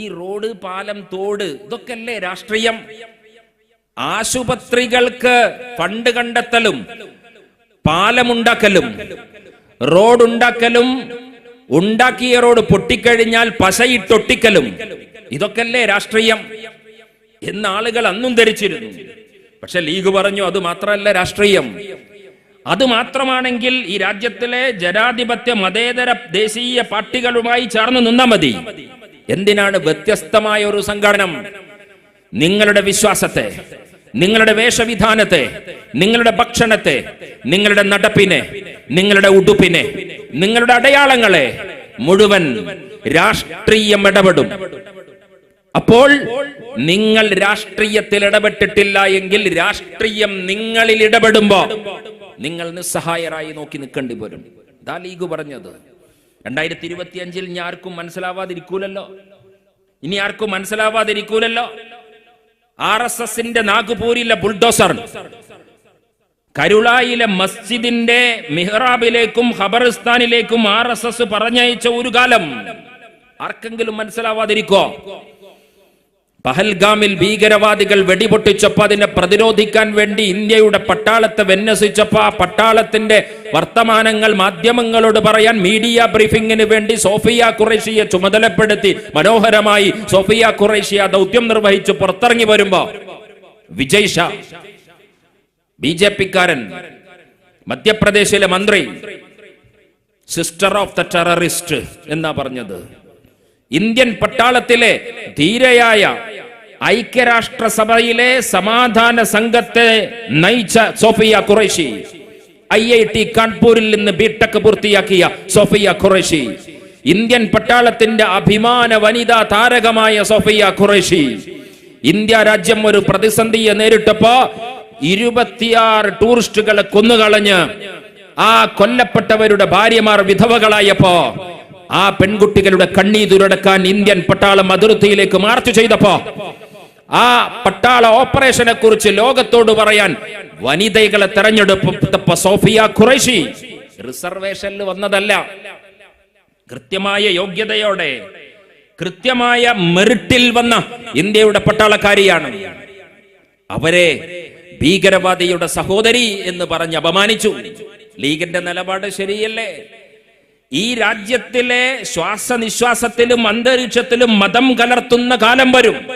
ഈ റോഡ് പാലം തോട് ഇതൊക്കെ അല്ലേ രാഷ്ട്രീയം? ആശുപത്രികൾക്ക് ഫണ്ട് കണ്ടെത്തലും പാലമുണ്ടാക്കലും റോഡുണ്ടാക്കലും ഉണ്ടാക്കിയ റോഡ് പൊട്ടിക്കഴിഞ്ഞാൽ പശയിട്ടൊട്ടിക്കലും ഇതൊക്കെയല്ലേ രാഷ്ട്രീയം? എന്ന് ആളുകൾ അന്നും ധരിച്ചിരുന്നു. പക്ഷെ ലീഗ് പറഞ്ഞു അത് മാത്രമല്ല രാഷ്ട്രീയം. അത് മാത്രമാണെങ്കിൽ ഈ രാജ്യത്തിലെ ജനാധിപത്യ മതേതര ദേശീയ പാർട്ടികളുമായി ചേർന്ന് നിന്നാ മതി. എന്തിനാണ് വ്യത്യസ്തമായ ഒരു സംഘടനം? നിങ്ങളുടെ വിശ്വാസത്തെ നിങ്ങളുടെ വേഷവിധാനത്തെ നിങ്ങളുടെ ഭക്ഷണത്തെ നിങ്ങളുടെ നടപ്പിനെ നിങ്ങളുടെ ഉടുപ്പിനെ നിങ്ങളുടെ അടയാളങ്ങളെ മുഴുവൻ രാഷ്ട്രീയം ഇടപെടും. അപ്പോൾ നിങ്ങൾ രാഷ്ട്രീയത്തിൽ ഇടപെട്ടിട്ടില്ല എങ്കിൽ രാഷ്ട്രീയം നിങ്ങളിൽ ഇടപെടുമ്പോ നിങ്ങൾ നിസ്സഹായരായി നോക്കി നിൽക്കേണ്ടി വരും. ഇതാ ലീഗ് പറഞ്ഞത്. രണ്ടായിരത്തി ഇരുപത്തി അഞ്ചിൽ ഇനി ആർക്കും മനസ്സിലാവാതിരിക്കൂലല്ലോ. ഇനി ആർക്കും മനസ്സിലാവാതിരിക്കൂലല്ലോ. ആർ എസ് എസിന്റെ നാഗ്പൂരിലെ ബുൾഡോസർ കരുളായിലെ മസ്ജിദിന്റെ മിഹ്റാബിലേക്കും ഖബറിസ്ഥാനിലേക്കും ആർ എസ് എസ് പറഞ്ഞയച്ച ഒരു കാലം. ആർക്കെങ്കിലും മനസ്സിലാവാതിരിക്കോ പഹൽഗാമിൽ ഭീകരവാദികൾ വെടിപൊട്ടിച്ചപ്പോ അതിനെ പ്രതിരോധിക്കാൻ വേണ്ടി ഇന്ത്യയുടെ പട്ടാളത്തെ വിന്യസിച്ചപ്പോ ആ പട്ടാളത്തിന്റെ വർത്തമാനങ്ങൾ മാധ്യമങ്ങളോട് പറയാൻ മീഡിയ ബ്രീഫിംഗിന് വേണ്ടി സോഫിയ ഖുറേഷിയെ ചുമതലപ്പെടുത്തി മനോഹരമായി സോഫിയ ഖുറേഷി ആ ദൗത്യം നിർവഹിച്ച് പുറത്തിറങ്ങി വരുമ്പോ വിജയ് ഷാ ബി ജെ പിക്കാരൻ മധ്യപ്രദേശിലെ മന്ത്രി സിസ്റ്റർ ഓഫ് ദ ടെററിസ്റ്റ് എന്നാ പറഞ്ഞത്. ഇന്ത്യൻ പട്ടാളത്തിലെ ധീരയായ ഐക്യരാഷ്ട്രസഭയിലെ സമാധാന സംഘത്തെ നയിച്ച Sofiya Qureshi I I T കാൺപൂരിൽ നിന്ന് ബിടെക് പൂർത്തിയാക്കിയ സോഫിയ ഖുറേഷി ഇന്ത്യൻ പട്ടാളത്തിന്റെ അഭിമാന വനിതാ താരകമായ സോഫിയ ഖുറേഷി ഇന്ത്യ രാജ്യം ഒരു പ്രതിസന്ധിയെ നേരിട്ടപ്പോ ഇരുപത്തിയാറ് ടൂറിസ്റ്റുകളെ കൊന്നുകളഞ്ഞ് ആ കൊല്ലപ്പെട്ടവരുടെ ഭാര്യമാർ വിധവകളായപ്പോ ആ പെൺകുട്ടികളുടെ കണ്ണീതുരടക്കാൻ ഇന്ത്യൻ പട്ടാളം അതിർത്തിയിലേക്ക് മാർച്ച് ചെയ്തപ്പോ ആ പട്ടാള ഓപ്പറേഷനെ കുറിച്ച് ലോകത്തോട് പറയാൻ വനിതകളെ തെരഞ്ഞെടുപ്പ് സോഫിയ ഖുറൈഷി റിസർവേഷനിൽ വന്നതല്ല. കൃത്യമായ യോഗ്യതയോടെ കൃത്യമായ മെറിറ്റിൽ വന്ന ഇന്ത്യയുടെ പട്ടാളക്കാരിയാണ്. അവരെ ഭീകരവാദിയുടെ സഹോദരി എന്ന് പറഞ്ഞ് അപമാനിച്ചു. ലീഗിന്റെ നിലപാട് ശരിയല്ലേ? ഈ രാജ്യത്തിലെ ശ്വാസനിശ്വാസത്തിലും അന്തരീക്ഷത്തിലും മതം കലർത്തുന്ന കാലം വരും.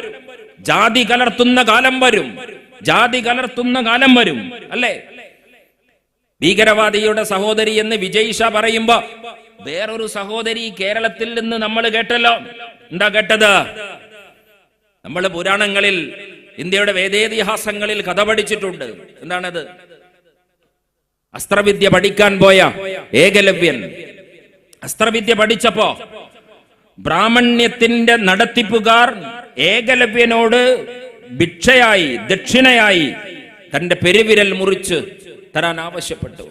ജാതി കലർത്തുന്ന കാലം വരും. ജാതി കലർത്തുന്ന കാലം വരും. അല്ലേ? ഭീകരവാദിയുടെ സഹോദരി എന്ന് വിജയിഷ പറയുമ്പോ വേറൊരു സഹോദരി കേരളത്തിൽ നിന്ന് നമ്മൾ കേട്ടല്ലോ. എന്താ കേട്ടത്? നമ്മൾ പുരാണങ്ങളിൽ ഇന്ത്യയുടെ വേദേതിഹാസങ്ങളിൽ കഥ പഠിച്ചിട്ടുണ്ട്. എന്താണത്? അസ്ത്രവിദ്യ പഠിക്കാൻ പോയ ഏകലവ്യൻ. അസ്ത്രവിദ്യ പഠിച്ചപ്പോ ബ്രാഹ്മണ്യത്തിന്റെ നടത്തിപ്പുകാർ ഏകലവ്യനോട് ഭിക്ഷയായി ദക്ഷിണയായി തന്റെ പെരുവിരൽ മുറിച്ച് തരാൻ ആവശ്യപ്പെട്ടു.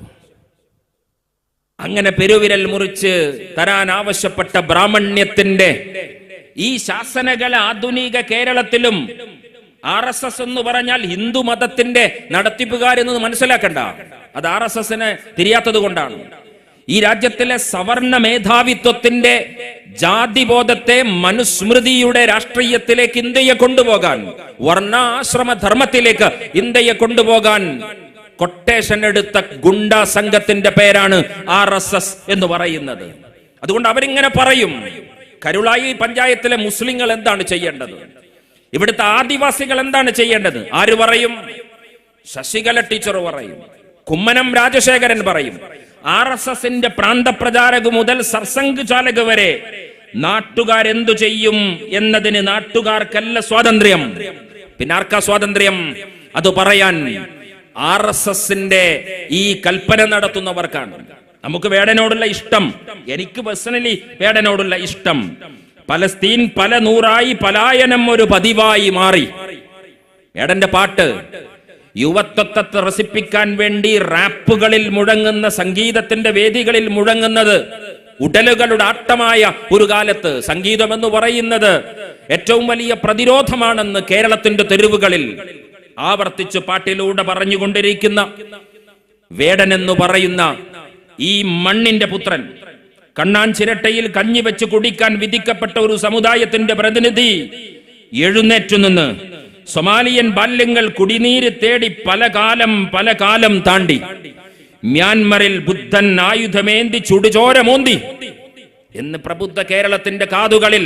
അങ്ങനെ പെരുവിരൽ മുറിച്ച് തരാൻ ആവശ്യപ്പെട്ട ബ്രാഹ്മണ്യത്തിന്റെ ഈ ശാസനകൾ ആധുനിക കേരളത്തിലും ആർ എസ് എസ് എന്ന് പറഞ്ഞാൽ ഹിന്ദു മതത്തിന്റെ നടത്തിപ്പുകാരെന്ന് മനസ്സിലാക്കണ്ട. അത് ആർ എസ് എസിന് തിരിയാത്തത് കൊണ്ടാണ്. ഈ രാജ്യത്തിലെ സവർണ മേധാവിത്വത്തിന്റെ ജാതിബോധത്തെ മനുസ്മൃതിയുടെ രാഷ്ട്രീയത്തിലേക്ക് ഇന്ത്യയെ കൊണ്ടുപോകാൻ വർണാശ്രമ ധർമ്മത്തിലേക്ക് ഇന്ത്യയെ കൊണ്ടുപോകാൻ കൊട്ടേഷൻ എടുത്ത ഗുണ്ട സംഘത്തിന്റെ പേരാണ് ആർ എസ് എസ് എന്ന് പറയുന്നത്. അതുകൊണ്ട് അവരിങ്ങനെ പറയും കരുളായി പഞ്ചായത്തിലെ മുസ്ലിങ്ങൾ എന്താണ് ചെയ്യേണ്ടത്? ഇവിടുത്തെ ആദിവാസികൾ എന്താണ് ചെയ്യേണ്ടത്? ആര് പറയും? ശശികല ടീച്ചർ പറയും കുമ്മനം രാജശേഖരൻ പറയും ആർ എസ് എസിന്റെ പ്രാന്തപ്രചാരക് മുതൽ സർസംഘ് ചാലക് വരെ നാട്ടുകാരെന്തു ചെയ്യും എന്നതിന് നാട്ടുകാർക്കല്ല സ്വാതന്ത്ര്യം. പിന്നെ ആർക്കാ സ്വാതന്ത്ര്യം? അത് പറയാൻ ആർ എസ് എസിന്റെ ഈ കൽപ്പന നടത്തുന്നവർക്കാണ്. നമുക്ക് വേടനോടുള്ള ഇഷ്ടം. എനിക്ക് പേഴ്സണലി വേടനോടുള്ള ഇഷ്ടം. പലസ്തീൻ പല നൂറായി പലായനം ഒരു പതിവായി മാറി. വേടന്റെ പാട്ട് യുവത്വത്തെ ത്രസിപ്പിക്കാൻ വേണ്ടി റാപ്പുകളിൽ മുഴങ്ങുന്ന സംഗീതത്തിന്റെ വേദികളിൽ മുഴങ്ങുന്നത് ഉടലുകളുടെ ആട്ടമായ ഒരു കാലത്ത് സംഗീതം എന്ന് പറയുന്നത് ഏറ്റവും വലിയ പ്രതിരോധമാണെന്ന് കേരളത്തിന്റെ തെരുവുകളിൽ ആവർത്തിച്ച് പാട്ടിലൂടെ പറഞ്ഞുകൊണ്ടിരിക്കുന്ന വേടൻ എന്ന് പറയുന്ന ഈ മണ്ണിന്റെ പുത്രൻ കണ്ണാൻ ചിരട്ടയിൽ കഞ്ഞി വെച്ച് കുടിക്കാൻ വിധിക്കപ്പെട്ട ഒരു സമുദായത്തിന്റെ പ്രതിനിധി എഴുന്നേറ്റു നിന്ന് സൊമാലിയൻ ബാല്യങ്ങൾ കുടിനീര് തേടി പല കാലം പല കാലം താണ്ടി. മ്യാൻമറിൽ ബുദ്ധൻ ആയുധമേന്തി ചുടുചോരമോന്തി എന്ന് പ്രബുദ്ധ കേരളത്തിന്റെ കാതുകളിൽ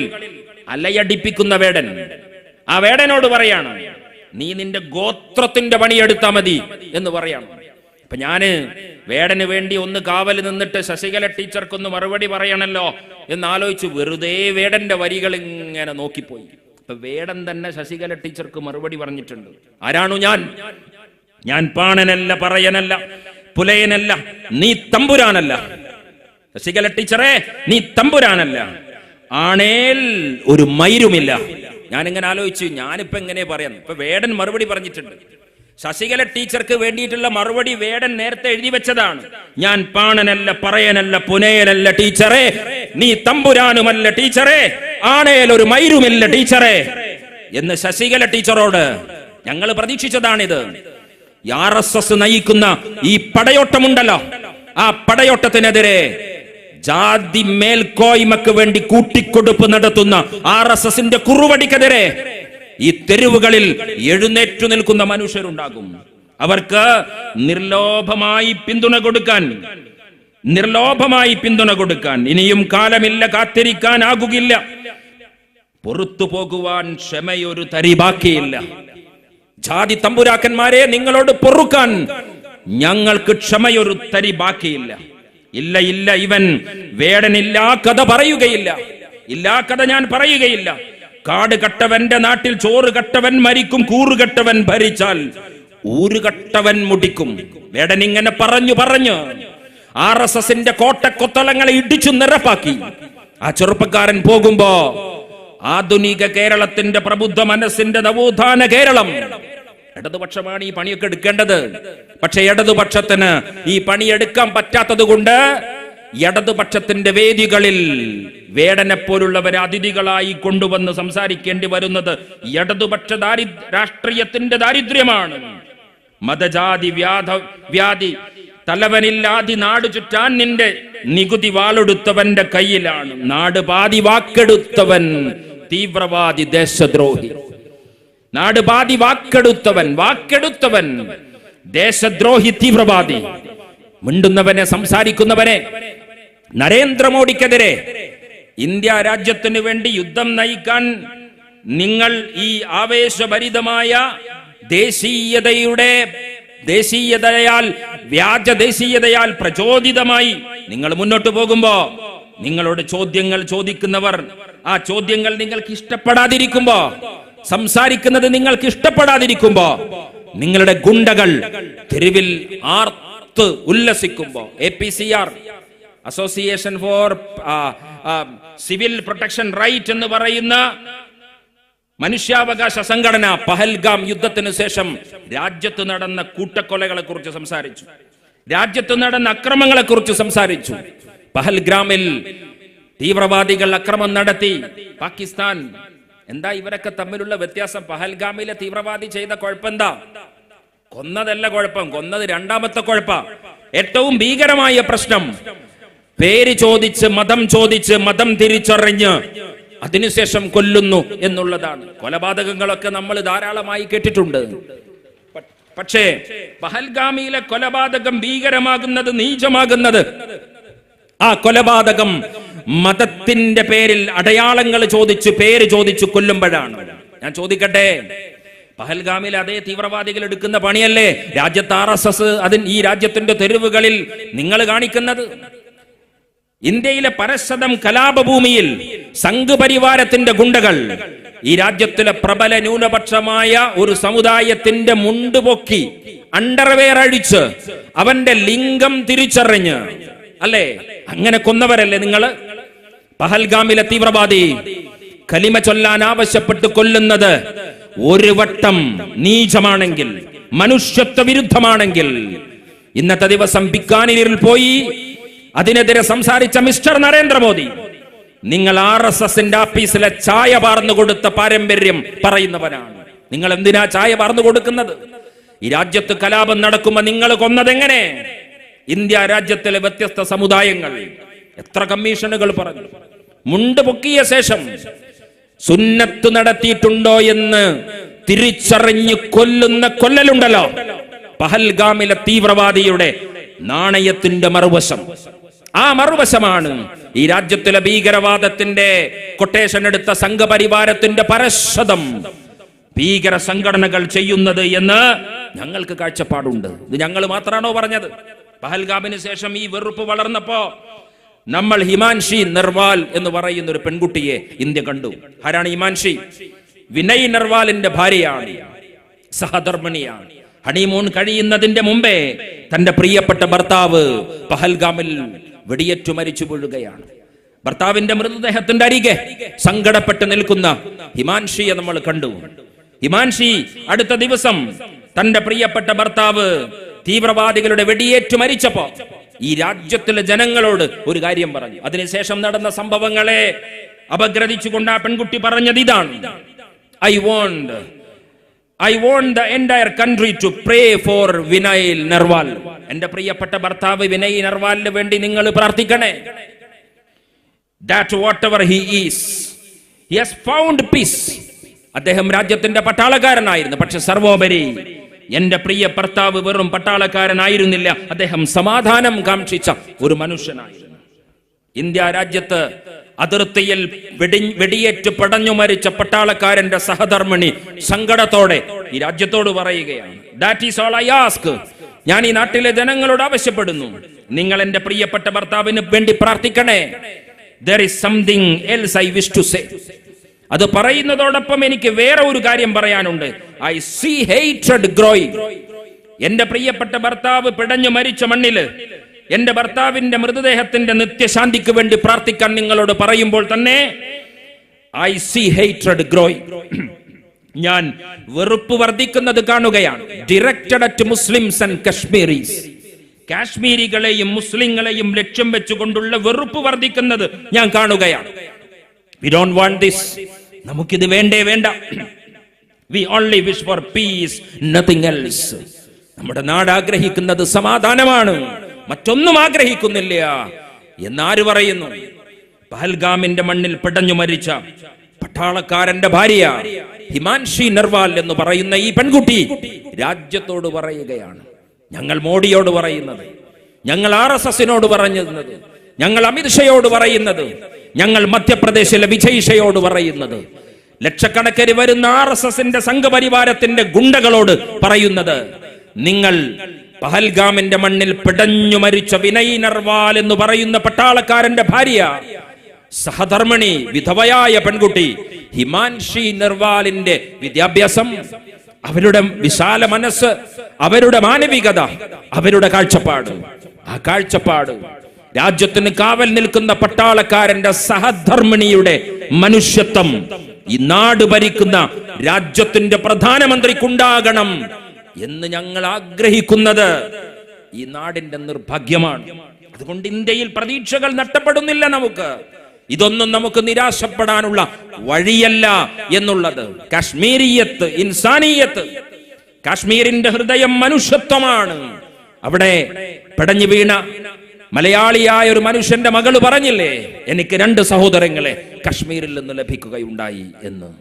അലയടിപ്പിക്കുന്ന വേടൻ. ആ വേടനോട് പറയാണ് നീ നിന്റെ ഗോത്രത്തിന്റെ പണിയെടുത്താ മതി എന്ന് പറയാണ്. അപ്പൊ ഞാൻ വേടന് വേണ്ടി ഒന്ന് കാവൽ നിന്നിട്ട് ശശികല ടീച്ചർക്കൊന്ന് മറുപടി പറയണല്ലോ എന്ന് വെറുതെ വേടന്റെ വരികൾ ഇങ്ങനെ നോക്കിപ്പോയി. അപ്പൊ വേടൻ തന്നെ ശശികല ടീച്ചർക്ക് മറുപടി പറഞ്ഞിട്ടുണ്ട്. ആരാണു ഞാൻ? ഞാൻ പാണനല്ല പറയനല്ല പുലയനല്ല നീ തമ്പുരാനല്ല. ശശികല ടീച്ചറെ നീ തമ്പുരാനല്ല. ആണേൽ ഒരു മയിരുമില്ല. ഞാനിങ്ങനെ ആലോചിച്ചു ഞാനിപ്പോ എങ്ങനെ പറയാം ഇപ്പൊ വേടൻ മറുപടി പറഞ്ഞിട്ടുണ്ട്. ശശികല ടീച്ചർക്ക് വേണ്ടിയിട്ടുള്ള മറുപടി വേടൻ നേരത്തെ എഴുതി വെച്ചതാണ്. ഞാൻ പാണനല്ല പറയനല്ല പുനയനല്ല ടീച്ചറെ. നീ തമ്പുരാനുമല്ല ടീച്ചറെ. ആണേൽ ഒരു മൈരുമില്ല ടീച്ചറെ. എന്ന് ശശികല ടീച്ചറോട് ഞങ്ങൾ പ്രതീക്ഷിച്ചതാണിത്. ആർ എസ് എസ് നയിക്കുന്ന ഈ പടയോട്ടമുണ്ടല്ലോ. ആ പടയോട്ടത്തിനെതിരെ ജാതി മേൽക്കോയ്മക്ക് വേണ്ടി കൂട്ടിക്കൊടുപ്പ് നടത്തുന്ന ആർ എസ് എസിന്റെ കുറുവടിക്കെതിരെ ഈ തെരുവുകളിൽ എഴുന്നേറ്റു നിൽക്കുന്ന മനുഷ്യരുണ്ടാകും. അവർക്ക് നിർലോഭമായി പിന്തുണ കൊടുക്കാൻ നിർലോഭമായി പിന്തുണ കൊടുക്കാൻ ഇനിയും കാലമില്ല കാത്തിരിക്കാനാകുകില്ല. പുറത്തു പോകുവാൻ ക്ഷമയൊരു തരി ബാക്കിയില്ല. ജാതി തമ്പുരാക്കന്മാരെ നിങ്ങളോട് പൊറുക്കാൻ ഞങ്ങൾക്ക് ക്ഷമയൊരു തരി ബാക്കിയില്ല. ഇല്ല ഇല്ല ഇവൻ വേടനില്ലാ കഥ പറയുകയില്ല. ഇല്ലാ കഥ ഞാൻ പറയുകയില്ല. കാട് കട്ടവന്റെ നാട്ടിൽ ചോറ് കട്ടവൻ മരിക്കും കൂറുകട്ടവൻ ഭരിച്ചാൽ ഊര് കട്ടവൻ മുടിക്കും. വേടൻ ഇങ്ങനെ പറഞ്ഞു പറഞ്ഞു ആർ എസ് എസിന്റെ കോട്ടക്കൊത്തളങ്ങളെ ഇടിച്ചു നിറപ്പാക്കി ആ ചെറുപ്പക്കാരൻ പോകുമ്പോ ആധുനിക കേരളത്തിന്റെ പ്രബുദ്ധ മനസ്സിന്റെ നവോത്ഥാന കേരളം. ഇടതുപക്ഷമാണ് ഈ പണിയൊക്കെ എടുക്കേണ്ടത്. പക്ഷെ ഇടതുപക്ഷത്തിന് ഈ പണിയെടുക്കാൻ പറ്റാത്തത് കൊണ്ട് ഇടതുപക്ഷത്തിന്റെ വേദികളിൽ വേടനെ പോലുള്ളവരെ അതിഥികളായി കൊണ്ടുവന്ന് സംസാരിക്കേണ്ടി വരുന്നത് ഇടതുപക്ഷ ദാരി രാഷ്ട്രീയത്തിന്റെ ദാരിദ്ര്യമാണ്. മതജാതി വ്യാധ വ്യാധി തലവനില്ലാതി നാട് ചുറ്റാൻ നിന്റെ നികുതി വാളെടുത്തവന്റെ കയ്യിലാണ്. നാട് പാതി വാക്കെടുത്തവൻ തീവ്രവാദി ദേശദ്രോഹി. നാട് പാതി വാക്കെടുത്തവൻ വാക്കെടുത്തവൻ ദേശദ്രോഹി തീവ്രവാദി. മിണ്ടുന്നവനെ സംസാരിക്കുന്നവനെ നരേന്ദ്രമോദിക്കെതിരെ ഇന്ത്യ രാജ്യത്തിന് വേണ്ടി യുദ്ധം നയിക്കാൻ നിങ്ങൾ ഈ ആവേശഭരിതമായ ദേശീയതയുടെ ദേശീയതയാൽ വ്യാജ ദേശീയതയാൽ പ്രചോദിതമായി നിങ്ങൾ മുന്നോട്ട് പോകുമ്പോ നിങ്ങളോട് ചോദ്യങ്ങൾ ചോദിക്കുന്നവർ ആ ചോദ്യങ്ങൾ നിങ്ങൾക്ക് ഇഷ്ടപ്പെടാതിരിക്കുമ്പോ സംസാരിക്കുന്നത് നിങ്ങൾക്ക് ഇഷ്ടപ്പെടാതിരിക്കുമ്പോ നിങ്ങളുടെ ഗുണ്ടകൾ തെരുവിൽ ആർത്ത് ഉല്ലസിക്കുമ്പോ A P C R association for civil protection right എന്ന് പറയുന്ന മനുഷ്യാവകാശ സംഘടന പഹൽഗാം യുദ്ധത്തിന് ശേഷം രാജ്യത്ത് നടന്ന കൂട്ടക്കൊലകളെ കുറിച്ച് സംസാരിച്ചു. രാജ്യത്ത് നടന്ന അക്രമങ്ങളെ കുറിച്ച് സംസാരിച്ചു. പഹൽഗ്രാമിൽ തീവ്രവാദികൾ അക്രമം നടത്തി. പാകിസ്ഥാൻ എന്താ ഇവരൊക്കെ തമ്മിലുള്ള വ്യത്യാസം? പഹൽഗാമിലെ തീവ്രവാദി ചെയ്ത കുഴപ്പമെന്താ കൊന്നതല്ല കുഴപ്പം. കൊന്നത് രണ്ടാമത്തെ കുഴപ്പ. ഏറ്റവും ഭീകരമായ പ്രശ്നം പേര് ചോദിച്ച് മതം ചോദിച്ച് മതം തിരിച്ചറിഞ്ഞ് അതിനുശേഷം കൊല്ലുന്നു എന്നുള്ളതാണ്. കൊലപാതകങ്ങളൊക്കെ നമ്മൾ ധാരാളമായി കേട്ടിട്ടുണ്ട്. പക്ഷേ പഹൽഗാമിയിലെ കൊലപാതകം ഭീകരമാകുന്നത് നീചമാകുന്നത്? ആ കൊലപാതകം മതത്തിന്റെ പേരിൽ അടയാളങ്ങൾ ചോദിച്ച് പേര് ചോദിച്ചു കൊല്ലുമ്പോഴാണ്. ഞാൻ ചോദിക്കട്ടെ പഹൽഗാമിൽ അതേ തീവ്രവാദികൾ എടുക്കുന്ന പണിയല്ലേ? രാജ്യത്ത് ആർ എസ് എസ് അതിന് ഈ രാജ്യത്തിന്റെ തെരുവുകളിൽ നിങ്ങൾ കാണിക്കുന്നത്? ഇന്ത്യയിലെ പരശതം കലാപഭൂമിയിൽ സംഘപരിവാരത്തിന്റെ ഗുണ്ടകൾ ഈ രാജ്യത്തിലെ പ്രബല ന്യൂനപക്ഷമായ ഒരു സമുദായത്തിന്റെ മുണ്ടുപൊക്കി അണ്ടർവെയർ അഴിച്ച് അവന്റെ ലിംഗം തിരിച്ചറിഞ്ഞ്. അല്ലേ? അങ്ങനെ കൊന്നവരല്ലേ നിങ്ങൾ പഹൽഗാമിലെ തീവ്രവാദി കലിമ ചൊല്ലാൻ ആവശ്യപ്പെട്ട് കൊല്ലുന്നത് ഒരു വട്ടം നീചമാണെങ്കിൽ മനുഷ്യത്വ വിരുദ്ധമാണെങ്കിൽ ഇന്നത്തെ ദിവസം ബിക്കാനീരിൽ പോയി അതിനെതിരെ സംസാരിച്ച മിസ്റ്റർ നരേന്ദ്രമോദി നിങ്ങൾ ആർ എസ് എസിന്റെ ആഫീസിലെ ചായ പാർന്നു കൊടുത്ത പാരമ്പര്യം പറയുന്നവനാണ്. നിങ്ങൾ എന്തിനാ ചായ പാർന്നു കൊടുക്കുന്നത്? ഈ രാജ്യത്ത് കലാപം നടക്കുമ്പോ നിങ്ങൾ കൊന്നതെങ്ങനെ? ഇന്ത്യ രാജ്യത്തിലെ വ്യത്യസ്ത സമുദായങ്ങൾ. എത്ര കമ്മീഷനുകൾ പറഞ്ഞു. മുണ്ട് പൊക്കിയ ശേഷം സുന്നത്ത് നടത്തിയിട്ടുണ്ടോ എന്ന് തിരിച്ചറിഞ്ഞ് കൊല്ലുന്ന കൊല്ലലുണ്ടല്ലോ. പഹൽഗാമിലെ തീവ്രവാദിയുടെ നാണയത്തിന്റെ മറുവശം. ആ മറുവശമാണ്. ഈ രാജ്യത്തിലെ ഭീകരവാദത്തിന്റെ കൊട്ടേഷൻ എടുത്ത സംഘപരിവാരത്തിന്റെ പരശതം ഭീകര സംഘടനകൾ ചെയ്യുന്നത് എന്ന് ഞങ്ങൾക്ക് കാഴ്ചപ്പാടുണ്ട്. ഇത് ഞങ്ങൾ മാത്രമാണോ പറഞ്ഞത്? പഹൽഗാമിന് ശേഷം ഈ വെറുപ്പ് വളർന്നപ്പോ നമ്മൾ ഹിമാൻഷി നിർവാൽ എന്ന് പറയുന്ന ഒരു പെൺകുട്ടിയെ ഇന്ത്യ കണ്ടു. ആരാണ് ഹിമാൻഷി? വിനയ് നിർവാലിന്റെ ഭാര്യയാണ്. സഹധർമ്മിണിയാണ്. ഹണിമൂൺ കഴിയുന്നതിന്റെ മുമ്പേ തന്റെ പ്രിയപ്പെട്ട ഭർത്താവ് പഹൽഗാമിൽ വെടിയേറ്റു മരിച്ചു വീഴുകയാണ്. ഭർത്താവിന്റെ മൃതദേഹത്തിന്റെ അരികെ സങ്കടപ്പെട്ട് നിൽക്കുന്ന ഹിമാൻഷിയെ നമ്മൾ കണ്ടു. ഹിമാൻഷി അടുത്ത ദിവസം തന്റെ പ്രിയപ്പെട്ട ഭർത്താവ് തീവ്രവാദികളുടെ വെടിയേറ്റു മരിച്ചപ്പോ ഈ രാജ്യത്തിലെ ജനങ്ങളോട് ഒരു കാര്യം പറഞ്ഞു. അതിനുശേഷം നടന്ന സംഭവങ്ങളെ അപഗ്രഥിച്ചുകൊണ്ട് ആ പെൺകുട്ടി പറഞ്ഞത് ഇതാണ്. I want I want the entire country to pray for Vinay Narwal എന്റെ പ്രിയപ്പെട്ട ഭർത്താവ് വിനയ് നർവാലിന് വേണ്ടി നിങ്ങൾ പ്രാർത്ഥിക്കണേ. That whatever he is he has found peace അദ്ദേഹം രാജ്യത്തിന്റെ പട്ടാളക്കാരനായിരുന്നു പക്ഷെ സർവോപരി എന്റെ പ്രിയ ഭർത്താവ് വെറും പട്ടാളക്കാരനായിരുന്നില്ല. അദ്ദേഹം സമാധാനം കാക്ഷിച്ച ഒരു മനുഷ്യനായിരുന്നു ഇന്ത്യ രാജ്യത്ത് അതിർത്തിയിൽ വെടി വെടിയേറ്റ് പടഞ്ഞു മരിച്ച പട്ടാളക്കാരന്റെ സഹധർമ്മിണി സങ്കടത്തോടെ ഈ രാജ്യത്തോട് പറയുകയാണ്. That is all I ask ഞാൻ ഈ നാട്ടിലെ ജനങ്ങളോട് ആവശ്യപ്പെടുന്നു. നിങ്ങൾ എന്റെ പ്രിയപ്പെട്ട ഭർത്താവിന് വേണ്ടി പ്രാർത്ഥിക്കണേ. There is something else I wish to say അത് പറയുന്നതോടൊപ്പം എനിക്ക് വേറെ ഒരു കാര്യം പറയാനുണ്ട്. ഐ സീ ഹെയ്റ്റഡ് ഗ്രോയിങ് എന്റെ പ്രിയപ്പെട്ട ഭർത്താവ് പിടഞ്ഞു മരിച്ച മണ്ണിൽ എന്റെ ഭർത്താവിന്റെ മൃതദേഹത്തിന്റെ നിത്യശാന്തിക്ക് വേണ്ടി പ്രാർത്ഥിക്കാൻ നിങ്ങളോട് പറയുമ്പോൾ തന്നെ ഐ സി ഹെയ്റ്റഡ് ഗ്രോയിങ് ഞാൻ വെറുപ്പ് വർദ്ധിക്കുന്നത് കാണുകയാണ്. Directed at Muslims and Kashmiris കാശ്മീരികളെയും മുസ്ലിങ്ങളെയും ലക്ഷ്യം വെച്ചുകൊണ്ടുള്ള വെറുപ്പ് വർദ്ധിക്കുന്നത് ഞാൻ കാണുകയാണ്. വി ഡോണ്ട് വാണ്ട് ദിസ് നമുക്കിത് വേണ്ടേ വേണ്ട. We only wish for peace nothing else നമ്മുടെ നാട് ആഗ്രഹിക്കുന്നത് സമാധാനമാണ്. മറ്റൊന്നും ആഗ്രഹിക്കുന്നില്ല. എന്നാര് പറയുന്നു? പഹൽഗാമിന്റെ മണ്ണിൽ പിടഞ്ഞു മരിച്ച പട്ടാളക്കാരന്റെ ഭാര്യ ഹിമാൻഷി നർവാൽ എന്ന് പറയുന്ന ഈ പെൺകുട്ടി രാജ്യത്തോട് പറയുകയാണ്. ഞങ്ങൾ മോഡിയോട് പറയുന്നത് ഞങ്ങൾ ആർ എസ് എസിനോട് പറഞ്ഞിരുന്നത് ഞങ്ങൾ അമിത്ഷയോട് പറയുന്നത് ഞങ്ങൾ മധ്യപ്രദേശിലെ വിജയ്ഷയോട് പറയുന്നത്. ലക്ഷക്കണക്കിന് വരുന്ന ആർ എസ് എസിന്റെ സംഘപരിവാരത്തിന്റെ ഗുണ്ടകളോട് പറയുന്നത് നിങ്ങൾ പഹൽഗാമിന്റെ മണ്ണിൽ പിടഞ്ഞു മരിച്ച വിനയ് നർവാൽ എന്ന് പറയുന്ന പട്ടാളക്കാരന്റെ ഭാര്യ സഹധർമ്മിണി വിധവയായ പെൺകുട്ടി ഹിമാൻഷി നിർവാലിന്റെ വിദ്യാഭ്യാസം. അവരുടെ വിശാല മനസ്സ് അവരുടെ മാനവികത അവരുടെ കാഴ്ചപ്പാട്. ആ കാഴ്ചപ്പാട് രാജ്യത്തിന് കാവൽ നിൽക്കുന്ന പട്ടാളക്കാരന്റെ സഹധർമ്മിണിയുടെ മനുഷ്യത്വം ഈ നാട് ഭരിക്കുന്ന രാജ്യത്തിന്റെ പ്രധാനമന്ത്രിക്കുണ്ടാകണം. എന്ന് ഞങ്ങൾ ആഗ്രഹിക്കുന്നത്. ഈ നാടിന്റെ നിർഭാഗ്യമാണ്. അതുകൊണ്ട് ഇന്ത്യയിൽ പ്രതീക്ഷകൾ നഷ്ടപ്പെടുന്നില്ല നമുക്ക്. ഇതൊന്നും നമുക്ക് നിരാശപ്പെടാനുള്ള വഴിയല്ല എന്നുള്ളത്. കാശ്മീരിയത്ത് ഇൻസാനിയത്ത്. കാശ്മീരിന്റെ ഹൃദയം മനുഷ്യത്വമാണ്. അവിടെ പടഞ്ഞു വീണ മലയാളിയായ ഒരു മനുഷ്യന്റെ മകൾ പറഞ്ഞില്ലേ എനിക്ക് രണ്ട് സഹോദരങ്ങളെ കശ്മീരിൽ നിന്ന് ലഭിക്കുകയുണ്ടായി എന്ന്.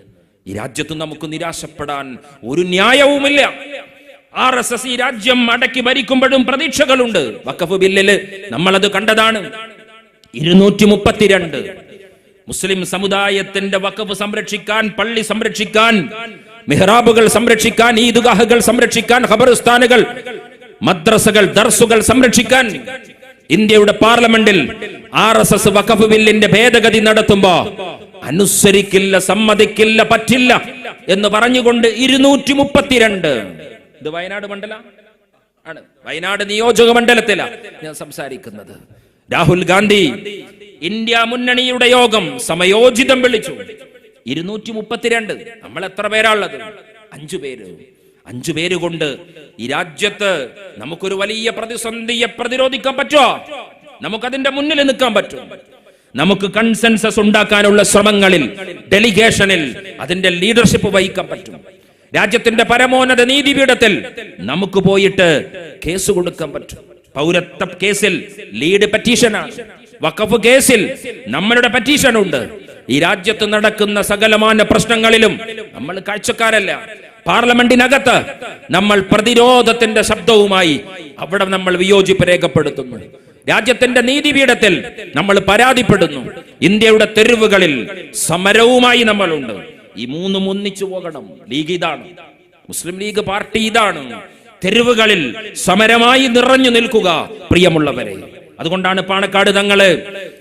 ഈ രാജ്യത്ത് നമുക്ക് നിരാശപ്പെടാൻ ഒരു ന്യായവുമില്ല. ആർ എസ് എസ് ഈ രാജ്യം അടക്കി ഭരിക്കുമ്പോഴും പ്രതീക്ഷകളുണ്ട്. വക്കഫ് ബില്ലിൽ നമ്മളത് കണ്ടതാണ്. ഇരുന്നൂറ്റി മുപ്പത്തിരണ്ട് മുസ്ലിം സമുദായത്തിന്റെ വക്കഫ് സംരക്ഷിക്കാൻ പള്ളി സംരക്ഷിക്കാൻ മെഹ്റാബുകൾ സംരക്ഷിക്കാൻ ഈദ്ഗാഹുകൾ സംരക്ഷിക്കാൻ ഖബർസ്ഥാനുകൾ മദ്രസകൾ ദർസുകൾ സംരക്ഷിക്കാൻ ഇന്ത്യയുടെ പാർലമെന്റിൽ ആർ എസ് എസ് വഖഫ് ബില്ലിന്റെ ഭേദഗതി നടത്തുമ്പോ അനുസരിക്കില്ല സമ്മതിക്കില്ല പറ്റില്ല എന്ന് പറഞ്ഞുകൊണ്ട് ഇരുന്നൂറ്റി മുപ്പത്തിരണ്ട് ഇത് വയനാട് മണ്ഡല ആണ്. വയനാട് നിയോജക മണ്ഡലത്തിലാണ് ഞാൻ സംസാരിക്കുന്നത്. രാഹുൽ ഗാന്ധി ഇന്ത്യ മുന്നണിയുടെ യോഗം സമയോചിതം വിളിച്ചു. ഇരുന്നൂറ്റി മുപ്പത്തിരണ്ട് നമ്മൾ എത്ര പേരാളുള്ളത് അഞ്ചു പേര്. അഞ്ചു പേര് കൊണ്ട് ഈ രാജ്യത്ത് നമുക്കൊരു വലിയ പ്രതിസന്ധിയെ പ്രതിരോധിക്കാൻ പറ്റുമോ? നമുക്കതിന്റെ മുന്നിൽ നിൽക്കാൻ പറ്റും. നമുക്ക് കൺസെൻസസ് ഉണ്ടാക്കാനുള്ള ശ്രമങ്ങളിൽ ഡെലിഗേഷനിൽ അതിന്റെ ലീഡർഷിപ്പ് വഹിക്കാൻ പറ്റും. രാജ്യത്തിന്റെ പരമോന്നത നീതിപീഠത്തിൽ നമുക്ക് പോയിട്ട് കേസ് കൊടുക്കാൻ പറ്റും. പൗരത്വ കേസിൽ ലീഡ് പെറ്റീഷനാണ് വഖഫ് കേസിൽ നമ്മളുടെ പെറ്റീഷൻ ഉണ്ട് ഈ രാജ്യത്ത് നടക്കുന്ന സകലമാന പ്രശ്നങ്ങളിലും നമ്മൾ കാഴ്ചക്കാരല്ല. പാർലമെന്റിനകത്ത് നമ്മൾ പ്രതിരോധത്തിന്റെ ശബ്ദവുമായി അവിടെ നമ്മൾ വിയോജിപ്പ് രേഖപ്പെടുത്തുന്നു. രാജ്യത്തിന്റെ നീതിപീഠത്തിൽ നമ്മൾ പരാതിപ്പെടുന്നു. ഇന്ത്യയുടെ തെരുവുകളിൽ സമരവുമായി നമ്മളുണ്ട്. ഈ മൂന്നും ഒന്നിച്ചു പോകണം. ലീഗ് ഇതാണ്. മുസ്ലിം ലീഗ് പാർട്ടി ഇതാണ്. തെരുവുകളിൽ സമരമായി നിറഞ്ഞു നിൽക്കുക പ്രിയമുള്ളവരെ. അതുകൊണ്ടാണ് പാണക്കാട് തങ്ങൾ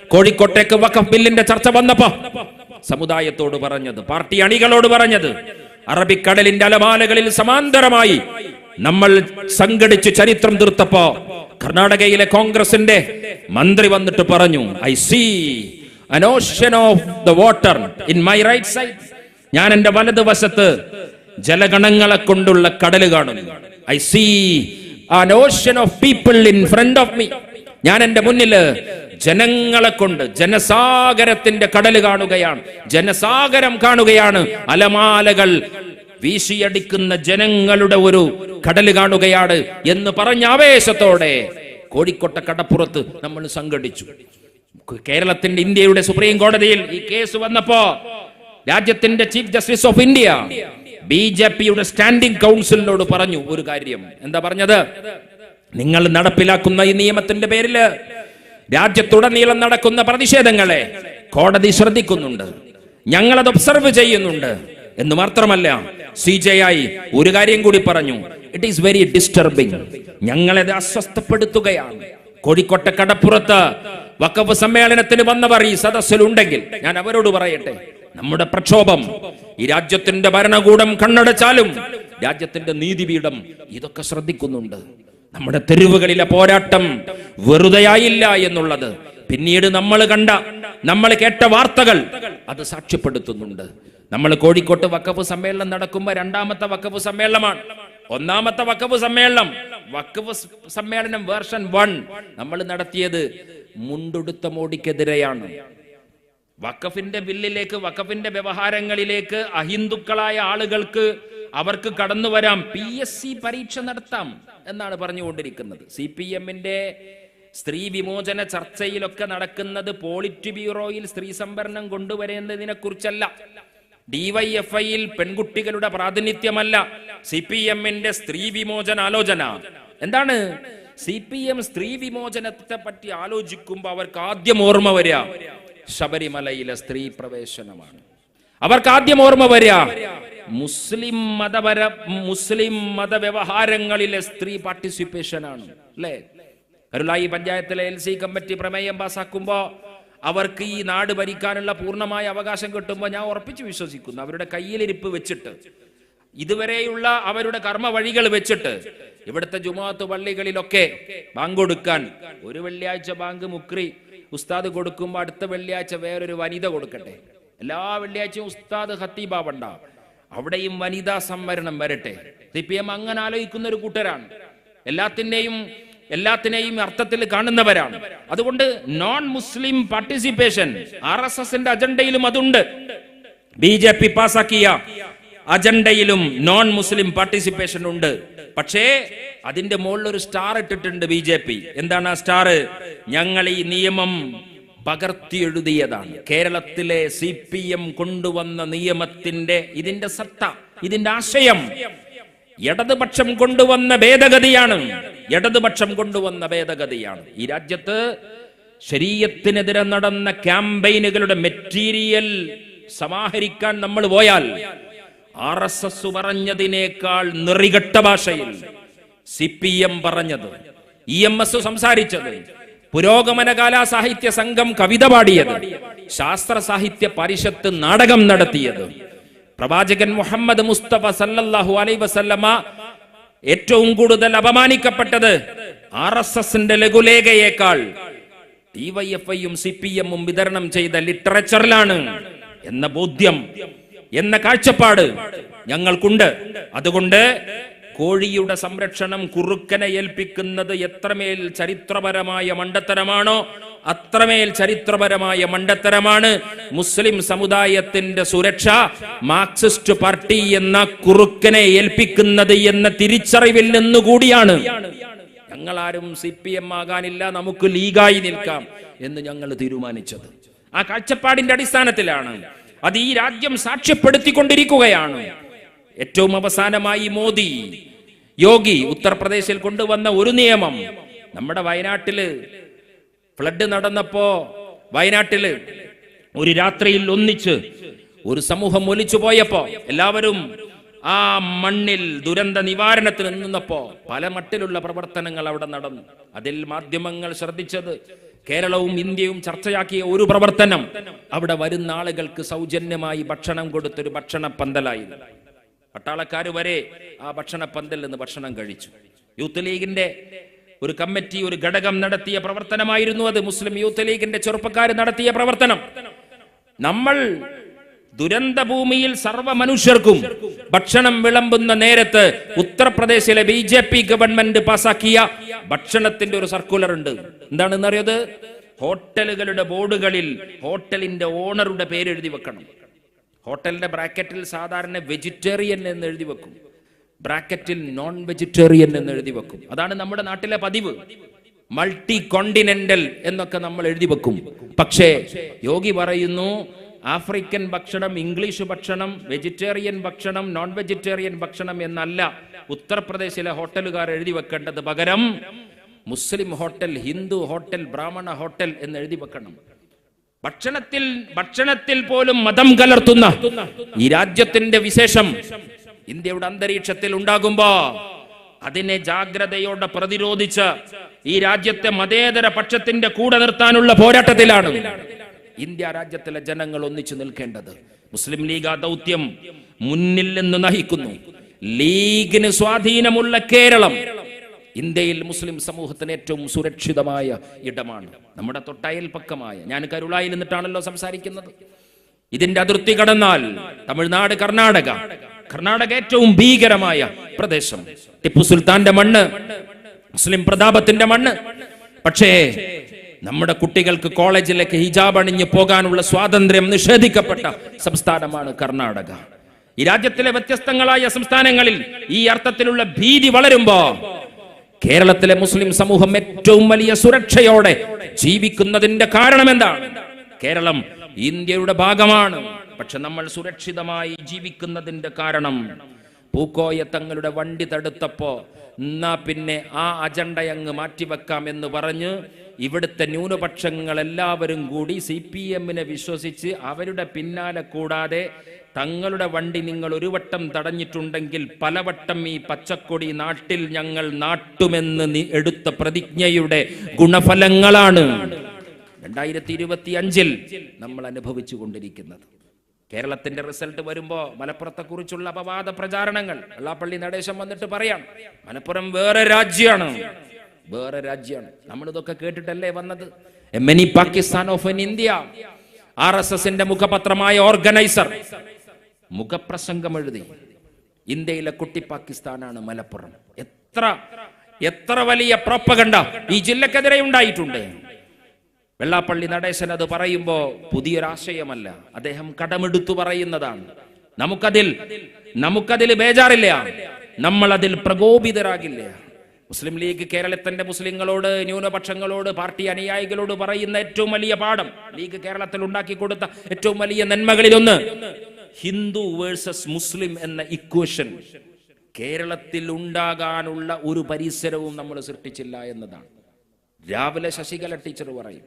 കോഴിക്കോട്ടേക്ക് വഖഫ് ബില്ലിന്റെ ചർച്ച വന്നപ്പോ സമുദായത്തോട് പറഞ്ഞത് പാർട്ടി അണികളോട് പറഞ്ഞത് അറബിക്കടലിന്റെ അലമാലകളിൽ സമാന്തരമായി നമ്മൾ സംഘടിച്ച് ചരിത്രം തീർത്തപ്പോ കർണാടകയിലെ കോൺഗ്രസിന്റെ മന്ത്രി വന്നിട്ട് പറഞ്ഞു I see an ocean of of the in my right side ഞാൻ എന്റെ വലതുവശത്ത് ജലഗണങ്ങളെ കൊണ്ടുള്ള കടൽ കാണുന്നു. I see an ocean of people in front of me ഞാൻ എന്റെ മുന്നിൽ ജനങ്ങളെ കൊണ്ട് ജനസാഗരത്തിന്റെ കടൽ കാണുകയാണ്. ജനസാഗരം കാണുകയാണ്. അലമാലകൾ വീശിയടിക്കുന്ന ജനങ്ങളുടെ ഒരു കടൽ കാണുകയാണ് എന്ന് പറഞ്ഞ ആവേശത്തോടെ കോഴിക്കോട്ടെ കടപ്പുറത്ത് നമ്മൾ സംഘടിച്ചു. കേരളത്തിന്റെ ഇന്ത്യയുടെ സുപ്രീം കോടതിയിൽ ഈ കേസ് വന്നപ്പോ രാജ്യത്തിന്റെ chief justice of India B J പിയുടെ സ്റ്റാൻഡിംഗ് കൗൺസിലിനോട് പറഞ്ഞു ഒരു കാര്യം. എന്താ പറഞ്ഞത്? നിങ്ങൾ നടപ്പിലാക്കുന്ന ഈ നിയമത്തിന്റെ പേരിൽ രാജ്യത്തുടനീളം നടക്കുന്ന പ്രതിഷേധങ്ങളെ കോടതി ശ്രദ്ധിക്കുന്നുണ്ട്. ഞങ്ങളത് ഒബ്സർവ് ചെയ്യുന്നുണ്ട്. എന്ന് മാത്രമല്ല സി ജെ ആയി ഒരു കാര്യം കൂടി പറഞ്ഞു. ഇറ്റ് ഈസ് വെരി ഡിസ്റ്റർബിംഗ് ഞങ്ങളത് അസ്വസ്ഥപ്പെടുത്തുകയാണ്. കോഴിക്കോട്ടെ കടപ്പുറത്ത് വക്കപ്പ് സമ്മേളനത്തിന് വന്നവർ ഈ സദസ്സിലുണ്ടെങ്കിൽ ഞാൻ അവരോട് പറയട്ടെ. നമ്മുടെ പ്രക്ഷോഭം. ഈ രാജ്യത്തിന്റെ ഭരണകൂടം കണ്ണടച്ചാലും രാജ്യത്തിന്റെ നീതിപീഠം ഇതൊക്കെ ശ്രദ്ധിക്കുന്നുണ്ട്. നമ്മുടെ തെരുവുകളിലെ പോരാട്ടം വെറുതെയായില്ല എന്നുള്ളത്. പിന്നീട് നമ്മൾ കണ്ട നമ്മൾ കേട്ട വാർത്തകൾ അത് സാക്ഷ്യപ്പെടുത്തുന്നുണ്ട്. നമ്മൾ കോഴിക്കോട്ട് വക്കഫ് സമ്മേളനം നടക്കുമ്പോൾ രണ്ടാമത്തെ വക്കഫ് സമ്മേളനമാണ്. ഒന്നാമത്തെ വക്കഫ് സമ്മേളനം വക്കഫ് സമ്മേളനം വേർഷൻ വൺ. നമ്മൾ നടത്തിയത് മുണ്ടുടുത്ത മോഡിക്കെതിരെയാണ്. വഖഫിന്റെ ബില്ലിലേക്ക് വക്കഫിന്റെ വ്യവഹാരങ്ങളിലേക്ക് അഹിന്ദുക്കളായ ആളുകൾക്ക് അവർക്ക് കടന്നു വരാം. പി എസ് സി പരീക്ഷ നടത്താം എന്നാണ് പറഞ്ഞുകൊണ്ടിരിക്കുന്നത്. സി പി എമ്മിന്റെ സ്ത്രീ വിമോചന ചർച്ചയിലൊക്കെ നടക്കുന്നത് പോളിറ്റ് ബ്യൂറോയിൽ സ്ത്രീ സംവരണം കൊണ്ടുവരുന്നതിനെ കുറിച്ചല്ല ഡിവൈഎഫ്ഐയിൽ പെൺകുട്ടികളുടെ പ്രാതിനിധ്യമല്ല. സി പി എമ്മിന്റെ സ്ത്രീ വിമോചന ആലോചന. എന്താണ്? സി പി എം സ്ത്രീ വിമോചനത്തെ പറ്റി ആലോചിക്കുമ്പോൾ അവർക്ക് ആദ്യം ഓർമ്മ വരിക. ശബരിമലയിലെ സ്ത്രീ പ്രവേശനമാണ്. അവർക്ക് ആദ്യം ഓർമ്മ വരിക മുസ്ലിം മതപര മുസ്ലിം മതവ്യവഹാരങ്ങളിലെ സ്ത്രീ പാർട്ടിസിപ്പേഷൻ ആണ് അല്ലേ? കരുളായി പഞ്ചായത്തിലെ എൽ സി കമ്മിറ്റി പ്രമേയം പാസാക്കുമ്പോ അവർക്ക് ഈ നാട് ഭരിക്കാനുള്ള പൂർണമായ അവകാശം കിട്ടുമ്പോൾ ഞാൻ ഉറപ്പിച്ചു വിശ്വസിക്കുന്നു അവരുടെ കയ്യിലിരിപ്പ് വെച്ചിട്ട് ഇതുവരെയുള്ള അവരുടെ കർമ്മ വഴികൾ വെച്ചിട്ട് ഇവിടുത്തെ ജുമാഅത്ത് പള്ളികളിലൊക്കെ ബാങ്ക് കൊടുക്കാൻ ഒരു വെള്ളിയാഴ്ച ബാങ്ക് മുക്രി ഉസ്താദ് കൊടുക്കുമ്പോൾ അടുത്ത വെള്ളിയാഴ്ച വേറൊരു വനിത കൊടുക്കട്ടെ? എല്ലാ വെള്ളിയാഴ്ചയും ഉസ്താദ് ഹത്തീബാവണ്ട അവിടെയും വനിതാ സംവരണം വരട്ടെ. സി പി എം അങ്ങനെ ആലോചിക്കുന്ന ഒരു കൂട്ടരാണ്. എല്ലാത്തിന്റെയും എല്ലാത്തിനെയും അർത്ഥത്തിൽ കാണുന്നവരാണ്. അതുകൊണ്ട് non Muslim participation R S എസിന്റെ അജണ്ടയിലും അതുണ്ട്. ബി ജെ പി പാസാക്കിയ അജണ്ടയിലും നോൺ മുസ്ലിം പാർട്ടിസിപ്പേഷൻ ഉണ്ട്. പക്ഷേ അതിന്റെ മുകളിൽ ഒരു സ്റ്റാർ ഇട്ടിട്ടുണ്ട് ബി ജെ പി എന്താണ് ആ സ്റ്റാർ? ഞങ്ങൾ ഈ നിയമം പകർത്തി എഴുതിയതാണ് കേരളത്തിലെ സി പി എം കൊണ്ടുവന്ന നിയമത്തിന്റെ ഇതിന്റെ സത്ത ഇതിന്റെ ആശയം ഇടതുപക്ഷം കൊണ്ടുവന്ന ഭേദഗതിയാണ്. ഇടതുപക്ഷം കൊണ്ടുവന്ന ഭേദഗതിയാണ്. ഈ രാജ്യത്ത് ശരീരത്തിനെതിരെ നടന്ന ക്യാമ്പയിനുകളുടെ മെറ്റീരിയൽ സമാഹരിക്കാൻ നമ്മൾ പോയാൽ ആർ എസ് എസ് പറഞ്ഞതിനേക്കാൾ നിറികെട്ട ഭാഷയിൽ സി പി എം പറഞ്ഞത് ഇ എം എസ് സംസാരിച്ചത് പുരോഗമന കലാ സാഹിത്യ സംഘം കവിത പാടിയത് ശാസ്ത്ര സാഹിത്യ പരിഷത്ത് നാടകം നടത്തിയത്. പ്രവാചകൻ മുഹമ്മദ് മുസ്തഫ സല്ലല്ലാഹു അലൈ വസല്ലമ ഏറ്റവും കൂടുതൽ അപമാനിക്കപ്പെട്ടത് ആർ എസ് എസിന്റെ ലഘുലേഖയേക്കാൾ ഡിവൈഎഫ്ഐയും സി പി എമ്മും വിതരണം ചെയ്ത ലിറ്ററേച്ചറിലാണ് എന്ന ബോധ്യം എന്ന കാഴ്ചപ്പാട് ഞങ്ങൾക്കുണ്ട്. അതുകൊണ്ട് കോഴിയുടെ സംരക്ഷണം കുറുക്കനെ ഏൽപ്പിക്കുന്നത് എത്രമേൽ ചരിത്രപരമായ മണ്ടത്തരമാണോ അത്രമേൽ ചരിത്രപരമായ മണ്ടത്തരമാണ് മുസ്ലിം സമുദായത്തിന്റെ സുരക്ഷ. മാർക്സിസ്റ്റ് പാർട്ടി എന്ന കുറുക്കനെ ഏൽപ്പിക്കുന്നത് എന്ന തിരിച്ചറിവിൽ നിന്നുകൂടിയാണ്. ഞങ്ങളാരും സി പി എം ആകാനില്ല നമുക്ക് ലീഗായി നിൽക്കാം എന്ന് ഞങ്ങൾ തീരുമാനിച്ചത്. ആ കാഴ്ചപ്പാടിന്റെ അടിസ്ഥാനത്തിലാണ് അത് ഈ രാജ്യം സാക്ഷ്യപ്പെടുത്തിക്കൊണ്ടിരിക്കുകയാണ്. ഏറ്റവും അവസാനമായി മോദി യോഗി ഉത്തർപ്രദേശിൽ കൊണ്ടുവന്ന ഒരു നിയമം. നമ്മുടെ വയനാട്ടിൽ ഫ്ലഡ് നടന്നപ്പോ വയനാട്ടിൽ ഒരു രാത്രിയിൽ ഒന്നിച്ച് ഒരു സമൂഹം ഒലിച്ചു പോയപ്പോ എല്ലാവരും ആ മണ്ണിൽ ദുരന്ത നിവാരണത്തിന് നിന്നപ്പോ പല മട്ടിലുള്ള പ്രവർത്തനങ്ങൾ അവിടെ നടന്നു. അതിൽ മാധ്യമങ്ങൾ ശ്രദ്ധിച്ചത് കേരളവും ഇന്ത്യയും ചർച്ചയാക്കിയ ഒരു പ്രവർത്തനം അവിടെ വരുന്ന ആളുകൾക്ക് സൗജന്യമായി ഭക്ഷണം കൊടുത്തൊരു ഭക്ഷണ പന്തലായി പട്ടാളക്കാർ വരെ ആ ഭക്ഷണ പന്തലിൽ നിന്ന് ഭക്ഷണം കഴിച്ചു. യൂത്ത് ലീഗിന്റെ ഒരു കമ്മിറ്റി ഒരു ഘടകം നടത്തിയ പ്രവർത്തനമായിരുന്നു അത്. മുസ്ലിം യൂത്ത് ലീഗിന്റെ ചെറുപ്പക്കാർ നടത്തിയ പ്രവർത്തനം. നമ്മൾ ദുരന്ത ഭൂമിയിൽ സർവ മനുഷ്യർക്കും ഭക്ഷണം വിളമ്പുന്ന നേരത്ത് ഉത്തർപ്രദേശിലെ ബി ജെ പി ഗവൺമെന്റ് പാസാക്കിയ ഭക്ഷണത്തിന്റെ ഒരു സർക്കുലർ ഉണ്ട്. എന്താണെന്ന് അറിയത് ഹോട്ടലുകളുടെ ബോർഡുകളിൽ ഹോട്ടലിന്റെ ഓണറുടെ പേര് എഴുതി വെക്കണം. ഹോട്ടലിന്റെ ബ്രാക്കറ്റിൽ സാധാരണ വെജിറ്റേറിയൻ എന്ന് എഴുതി വെക്കും. ബ്രാക്കറ്റിൽ നോൺ വെജിറ്റേറിയൻ എന്ന് എഴുതി വെക്കും. അതാണ് നമ്മുടെ നാട്ടിലെ പതിവ്. മൾട്ടി കോണ്ടിനെന്റൽ എന്നൊക്കെ നമ്മൾ എഴുതി വെക്കും. പക്ഷേ യോഗി പറയുന്നു ആഫ്രിക്കൻ ഭക്ഷണം ഇംഗ്ലീഷ് ഭക്ഷണം വെജിറ്റേറിയൻ ഭക്ഷണം നോൺ വെജിറ്റേറിയൻ ഭക്ഷണം എന്നല്ല ഉത്തർപ്രദേശിലെ ഹോട്ടലുകാർ എഴുതി വെക്കേണ്ടത് പകരം മുസ്ലിം ഹോട്ടൽ ഹിന്ദു ഹോട്ടൽ ബ്രാഹ്മണ ഹോട്ടൽ എന്ന് എഴുതി വെക്കണം. ഭക്ഷണത്തിൽ ഭക്ഷണത്തിൽ പോലും മതം കലർത്തുന്ന ഈ രാജ്യത്തിന്റെ വിശേഷം ഇന്ത്യയുടെ അന്തരീക്ഷത്തിൽ ഉണ്ടാകുമ്പോ അതിനെ ജാഗ്രതയോടെ പ്രതിരോധിച്ച് ഈ രാജ്യത്തെ മതേതര പക്ഷത്തിന്റെ കൂടെ നിർത്താനുള്ള പോരാട്ടത്തിലാണ്. ഇന്ത്യ രാജ്യത്തിലെ ജനങ്ങൾ ഒന്നിച്ചു നിൽക്കേണ്ടത്. മുസ്ലിം ലീഗ് ആ ദൗത്യം മുന്നിൽ നിന്ന് നയിക്കുന്നു ലീഗിന് സ്വാധീനമുള്ള കേരളം ഇന്ത്യയിൽ മുസ്ലിം സമൂഹത്തിന് ഏറ്റവും സുരക്ഷിതമായ ഇടമാണ്. നമ്മുടെ തൊട്ടയൽപക്കമായ ഞാൻ കരുളായിൽ നിന്നിട്ടാണല്ലോ സംസാരിക്കുന്നത്. ഇതിന്റെ അതിർത്തി കടന്നാൽ തമിഴ്നാട് കർണാടക. കർണാടക ഏറ്റവും ഭീകരമായ പ്രദേശം. ടിപ്പു സുൽത്താന്റെ മണ്ണ് മുസ്ലിം പ്രതാപത്തിന്റെ മണ്ണ്. പക്ഷേ നമ്മുടെ കുട്ടികൾക്ക് കോളേജിലേക്ക് ഹിജാബ് അണിഞ്ഞ് പോകാനുള്ള സ്വാതന്ത്ര്യം നിഷേധിക്കപ്പെട്ട സംസ്ഥാനമാണ് കർണാടക. ഈ രാജ്യത്തിലെ വ്യത്യസ്തങ്ങളായ സംസ്ഥാനങ്ങളിൽ ഈ അർത്ഥത്തിലുള്ള ഭീതി വളരുമ്പോ കേരളത്തിലെ മുസ്ലിം സമൂഹം ഏറ്റവും വലിയ സുരക്ഷയോടെ ജീവിക്കുന്നതിന്റെ കാരണം എന്താണ് കേരളം ഇന്ത്യയുടെ ഭാഗമാണ്. പക്ഷെ നമ്മൾ സുരക്ഷിതമായി ജീവിക്കുന്നതിന്റെ കാരണം പൂക്കോയ തങ്ങളുടെ വണ്ടി തടുത്തപ്പോ എന്നാ പിന്നെ ആ അജണ്ട അങ്ങ് മാറ്റിവെക്കാം എന്ന് പറഞ്ഞ് ഇവിടുത്തെ ന്യൂനപക്ഷങ്ങൾ എല്ലാവരും കൂടി സി പി എമ്മിനെ വിശ്വസിച്ച് അവരുടെ പിന്നാലെ കൂടാതെ തങ്ങളുടെ വണ്ടി നിങ്ങൾ ഒരു വട്ടം തടഞ്ഞിട്ടുണ്ടെങ്കിൽ പലവട്ടം ഈ പച്ചക്കൊടി നാട്ടിൽ ഞങ്ങൾ നാട്ടുമെന്ന് എടുത്ത പ്രതിജ്ഞയുടെ ഗുണഫലങ്ങളാണ് രണ്ടായിരത്തി ഇരുപത്തി അഞ്ചിൽ നമ്മൾ അനുഭവിച്ചു കൊണ്ടിരിക്കുന്നത്. കേരളത്തിന്റെ റിസൾട്ട് വരുമ്പോ മലപ്പുറത്തെ കുറിച്ചുള്ള അപവാദ പ്രചാരണങ്ങൾ വെള്ളാപ്പള്ളി നടേശം വന്നിട്ട് പറയാം മലപ്പുറം വേറെ രാജ്യമാണ് വേറെ രാജ്യമാണ് നമ്മളിതൊക്കെ കേട്ടിട്ടല്ലേ വന്നത്? Many Pakistan of an India R S എസിന്റെ മുഖപത്രമായ ഓർഗനൈസർ. മുഖപ്രസംഗം എഴുതി. ഇന്ത്യയിലെ കുട്ടി പാകിസ്ഥാനാണ് മലപ്പുറം. എത്ര എത്ര വലിയ പ്രോപ്പകണ്ട ഈ ജില്ലക്കെതിരെ ഉണ്ടായിട്ടുണ്ട്. വെള്ളാപ്പള്ളി നടേശൻ അത് പറയുമ്പോ പുതിയൊരാശയമല്ല. അദ്ദേഹം കടമെടുത്തു പറയുന്നതാണ്. നമുക്കതിൽ നമുക്കതിൽ ബേജാറില്ല. നമ്മൾ അതിൽ പ്രകോപിതരാകില്ല. മുസ്ലിം ലീഗ് കേരളത്തിന്റെ മുസ്ലിങ്ങളോട് ന്യൂനപക്ഷങ്ങളോട് പാർട്ടി അനുയായികളോട് പറയുന്ന ഏറ്റവും വലിയ പാഠം ലീഗ് കേരളത്തിൽ ഉണ്ടാക്കി കൊടുത്ത ഏറ്റവും വലിയ നന്മകളിലൊന്ന് ഹിന്ദു വേഴ്സസ് മുസ്ലിം എന്ന ഇക്വേഷൻ. കേരളത്തിൽ ഉണ്ടാകാനുള്ള ഒരു പരിസരവും നമ്മൾ സൃഷ്ടിച്ചില്ല എന്നതാണ്. രാവിലെ ശശികല ടീച്ചർ പറയും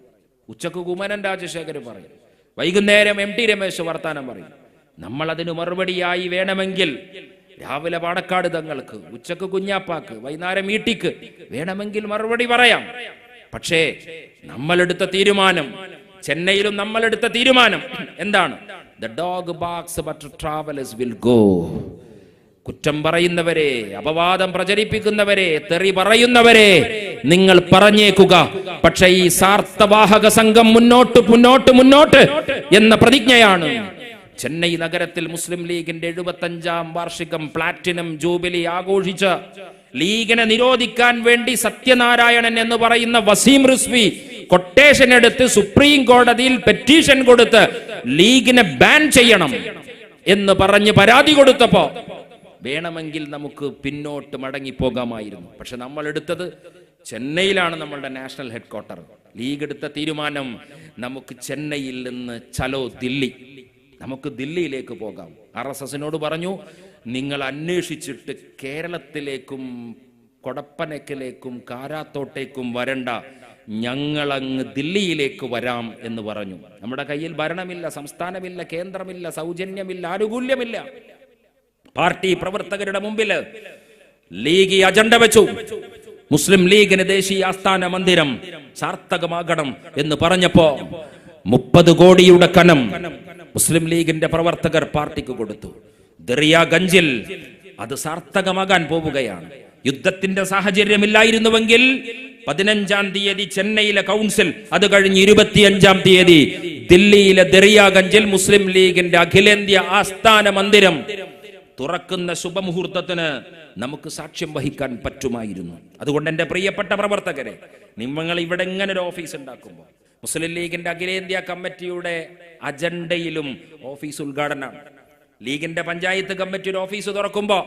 ഉച്ചയ്ക്ക് കുമരൻ രാജശേഖർ പറയും വൈകുന്നേരം എം ടി രമേശ് വർത്താനം പറയും. നമ്മൾ അതിന് മറുപടിയായി വേണമെങ്കിൽ രാവിലെ പാണക്കാട് തങ്ങൾക്ക് ഉച്ചയ്ക്ക് കുഞ്ഞാപ്പാക്ക് വൈകുന്നേരം ഈട്ടിക്ക് വേണമെങ്കിൽ മറുപടി പറയാം. പക്ഷേ നമ്മളെടുത്ത തീരുമാനം ചെന്നൈയിലും നമ്മളെടുത്ത തീരുമാനം എന്താണ്? ഡോഗ് ബാക്സ് വിൽ ഗോ കുറ്റം പറയുന്നവരെ അപവാദം പ്രചരിപ്പിക്കുന്നവരെ തെറി പറയുന്നവരെ നിങ്ങൾ പറഞ്ഞേക്കുക. പക്ഷേ ഈ സാർത്ഥവാഹക സംഘം മുന്നോട്ട് മുന്നോട്ട് മുന്നോട്ട് എന്ന പ്രതിജ്ഞയാണ് ചെന്നൈ നഗരത്തിൽ മുസ്ലിം ലീഗിന്റെ എഴുപത്തഞ്ചാം വാർഷികം പ്ലാറ്റിനം ജൂബിലി ആഘോഷിച്ച് ലീഗിനെ നിരോധിക്കാൻ വേണ്ടി സത്യനാരായണൻ എന്ന് പറയുന്ന വസീം റിസ്വി കൊട്ടേഷൻ എടുത്ത് സുപ്രീം കോടതിയിൽ പെറ്റീഷൻ കൊടുത്ത് ലീഗിനെ ബാൻ ചെയ്യണം എന്ന് പറഞ്ഞ് പരാതി കൊടുത്തപ്പോ വേണമെങ്കിൽ നമുക്ക് പിന്നോട്ട് മടങ്ങി പോകാമായിരുന്നു പക്ഷെ നമ്മൾ എടുത്തത് ചെന്നൈയിലാണ് നമ്മളുടെ നാഷണൽ ഹെഡ് ക്വാർട്ടർ ലീഗ് എടുത്ത തീരുമാനം നമുക്ക് ചെന്നൈയിൽ നിന്ന് ചലോ ദില്ലി. നമുക്ക് ദില്ലിയിലേക്ക് പോകാം. ആർ എസ് എസിനോട് പറഞ്ഞു നിങ്ങൾ അന്വേഷിച്ചിട്ട് കേരളത്തിലേക്കും കൊടപ്പനക്കിലേക്കും കാരാത്തോട്ടേക്കും വരണ്ട. ഞങ്ങളങ്ങ് ദില്ലിയിലേക്ക് വരാം എന്ന് പറഞ്ഞു. നമ്മുടെ കയ്യിൽ ഭരണമില്ല സംസ്ഥാനമില്ല കേന്ദ്രമില്ല സൗജന്യമില്ല ആനുകൂല്യമില്ല. പാർട്ടി പ്രവർത്തകരുടെ മുമ്പിൽ ലീഗ് അജണ്ട വെച്ചു. മുസ്ലിം ലീഗിന് ദേശീയ ആസ്ഥാന മന്ദിരം സാർത്ഥകമാകണം എന്ന് പറഞ്ഞപ്പോ മുപ്പത് കോടിയുടെ കനം മുസ്ലിം ലീഗിന്റെ പ്രവർത്തകർ പാർട്ടിക്ക് കൊടുത്തു. ദറിയാഗഞ്ചിൽ അത് സാർത്ഥകമാകാൻ പോവുകയാണ്. യുദ്ധത്തിന്റെ സാഹചര്യമില്ലായിരുന്നുവെങ്കിൽ പതിനഞ്ചാം തീയതി ചെന്നൈയിലെ കൗൺസിൽ അത് കഴിഞ്ഞ് ഇരുപത്തിയഞ്ചാം തീയതി ദില്ലിയിലെ ദറിയാഗഞ്ചിൽ മുസ്ലിം ലീഗിന്റെ അഖിലേന്ത്യാ ആസ്ഥാന മന്ദിരം തുറക്കുന്ന ശുഭമുഹൂർത്തത്തിന് നമുക്ക് സാക്ഷ്യം വഹിക്കാൻ പറ്റുമായിരുന്നു. അതുകൊണ്ട് എന്റെ പ്രിയപ്പെട്ട പ്രവർത്തകരെ നിങ്ങൾ ഇവിടെ എങ്ങനെ ഒരു ഓഫീസ് ഉണ്ടാക്കുമ്പോൾ മുസ്ലിം ലീഗിന്റെ അഖിലേന്ത്യാ കമ്മിറ്റിയുടെ അജണ്ടയിലും ഓഫീസ് ഉദ്ഘാടനമാണ് ലീഗിന്റെ പഞ്ചായത്ത് കമ്മിറ്റി ഒരു ഓഫീസ് തുറക്കുമ്പോൾ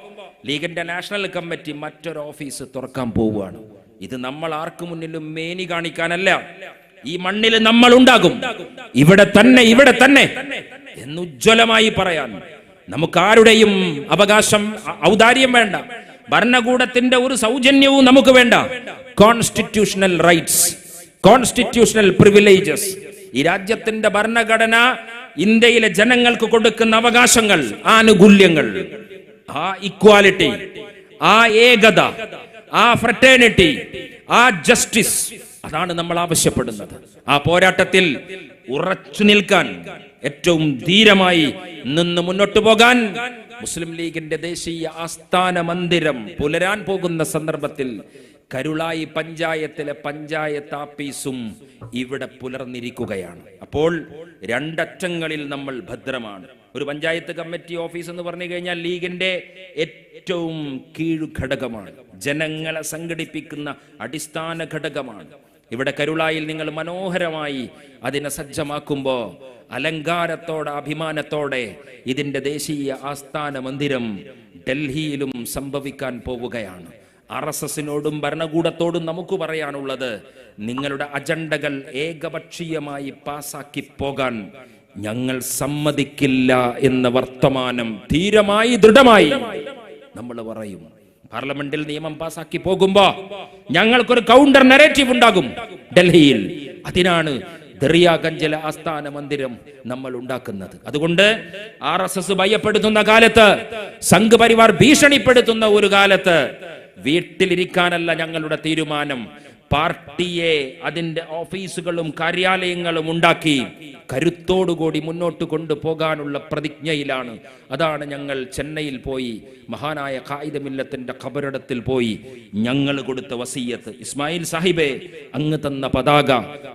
ലീഗിന്റെ നാഷണൽ കമ്മിറ്റി മറ്റൊരു ഓഫീസ് തുറക്കാൻ പോവുകയാണ്. ഇത് നമ്മൾ ആർക്കു മുന്നിലും മേനി കാണിക്കാനല്ല. ഈ മണ്ണിൽ നമ്മൾ ഉണ്ടാകും. ഇവിടെ തന്നെ ഇവിടെ തന്നെ എന്ന് ഉജ്ജ്വലമായി പറയാൻ നമുക്ക് ആരുടെയും അവകാശം ഔദാര്യം വേണ്ട. ഭരണകൂടത്തിന്റെ ഒരു സൗജന്യവും നമുക്ക് വേണ്ട. കോൺസ്റ്റിറ്റ്യൂഷണൽ റൈറ്റ്സ് കോൺസ്റ്റിറ്റ്യൂഷണൽ പ്രിവിലേജസ് ഈ രാജ്യത്തിന്റെ ഭരണഘടന ഇന്ത്യയിലെ ജനങ്ങൾക്ക് കൊടുക്കുന്ന അവകാശങ്ങൾ ആനുകൂല്യങ്ങൾ ആ ഇക്വാലിറ്റി ആ ഏകത ആ ഫ്രട്ടേണിറ്റി ആ ജസ്റ്റിസ് അതാണ് നമ്മൾ ആവശ്യപ്പെടുന്നത്. ആ പോരാട്ടത്തിൽ ഉറച്ചു നിൽക്കാൻ ഏറ്റവും ധീരമായി നിന്ന് മുന്നോട്ട് പോകാൻ മുസ്ലിം ലീഗിന്റെ ദേശീയ ആസ്ഥാന മന്ദിരം പുലരാൻ പോകുന്ന സന്ദർഭത്തിൽ കരുളായി പഞ്ചായത്തിലെ പഞ്ചായത്ത് ആപ്പീസും ഇവിടെ പുലർന്നിരിക്കുകയാണ്. അപ്പോൾ രണ്ടറ്റങ്ങളിൽ നമ്മൾ ഭദ്രമാണ്. ഒരു പഞ്ചായത്ത് കമ്മിറ്റി ഓഫീസ് എന്ന് പറഞ്ഞു കഴിഞ്ഞാൽ ലീഗിന്റെ ഏറ്റവും കീഴ്ഘടകമാണ്. ജനങ്ങളെ സംഘടിപ്പിക്കുന്ന അടിസ്ഥാന ഘടകമാണ്. ഇവിടെ കരുളായിൽ നിങ്ങൾ മനോഹരമായി അതിനെ സജ്ജമാക്കുമ്പോൾ അലങ്കാരത്തോടെ അഭിമാനത്തോടെ ഇതിന്റെ ദേശീയ ആസ്ഥാന മന്ദിരം ഡൽഹിയിലും സംഭവിക്കാൻ പോവുകയാണ്. ആർ എസ് എസിനോടും ഭരണകൂടത്തോടും നമുക്ക് പറയാനുള്ളത് നിങ്ങളുടെ അജണ്ടകൾ ഏകപക്ഷീയമായി പാസാക്കി പോകാൻ ഞങ്ങൾ സമ്മതിക്കില്ല എന്ന വർത്തമാനം ധീരമായി ദൃഢമായി നമ്മൾ പറയും. പാർലമെന്റിൽ നിയമം പാസാക്കി പോകുമ്പോ ഞങ്ങൾക്കൊരു കൗണ്ടർ നെറേറ്റീവ് ഉണ്ടാകും ഡൽഹിയിൽ. അതിനാണ് ദറിയാഗഞ്ചിലെ ആസ്ഥാന മന്ദിരം നമ്മൾ ഉണ്ടാക്കുന്നത്. അതുകൊണ്ട് ആർ എസ് എസ് ഭയപ്പെടുത്തുന്ന കാലത്ത് സംഘ് പരിവാർ ഭീഷണിപ്പെടുത്തുന്ന ഒരു കാലത്ത് വീട്ടിലിരിക്കാനല്ല ഞങ്ങളുടെ തീരുമാനം. പാർട്ടിയെ അതിന്റെ ഓഫീസുകളും കാര്യാലയങ്ങളും ഉണ്ടാക്കി കരുത്തോടുകൂടി മുന്നോട്ട് കൊണ്ടുപോകാനുള്ള പ്രതിജ്ഞയിലാണ്. അതാണ് ഞങ്ങൾ ചെന്നൈയിൽ പോയി മഹാനായ കായിദമില്ലത്തിന്റെ ഖബറിടത്തിൽ പോയി ഞങ്ങൾ കൊടുത്ത വസീയത്ത്. ഇസ്മായിൽ സാഹിബെ അങ്ങ് തന്ന പതാക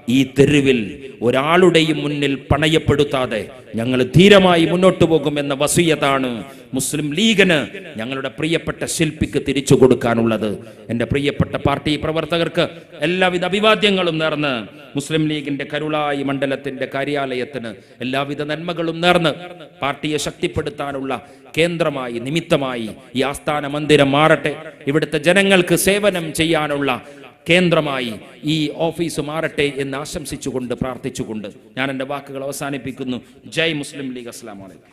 ഈ തെരുവിൽ ഒരാളുടെയും മുന്നിൽ പണയപ്പെടുത്താതെ ഞങ്ങൾ ധീരമായി മുന്നോട്ട് പോകുമെന്ന വസീയത്താണ് മുസ്ലിം ലീഗിന് ഞങ്ങളുടെ പ്രിയപ്പെട്ട ശില്പിക്ക് തിരിച്ചു കൊടുക്കാനുള്ളത്. എന്റെ പ്രിയപ്പെട്ട പാർട്ടി പ്രവർത്തകർക്ക് എല്ലാവിധ അഭിവാദ്യങ്ങളും നേർന്ന് മുസ്ലിം ലീഗിന്റെ കരുളായി മണ്ഡലത്തിന്റെ കാര്യാലയത്തിന് എല്ലാവിധ നന്മകളും നേർന്ന് പാർട്ടിയെ ശക്തിപ്പെടുത്താനുള്ള കേന്ദ്രമായി നിമിത്തമായി ഈ ആസ്ഥാന മന്ദിരം മാറട്ടെ. ഇവിടുത്തെ ജനങ്ങൾക്ക് സേവനം ചെയ്യാനുള്ള കേന്ദ്രമായി ഈ ഓഫീസ് മാറട്ടെ എന്ന് ആശംസിച്ചുകൊണ്ട് പ്രാർത്ഥിച്ചുകൊണ്ട് ഞാൻ എന്റെ വാക്കുകൾ അവസാനിപ്പിക്കുന്നു. ജയ് മുസ്ലിം ലീഗ്. അസ്ലാം വലൈക്കും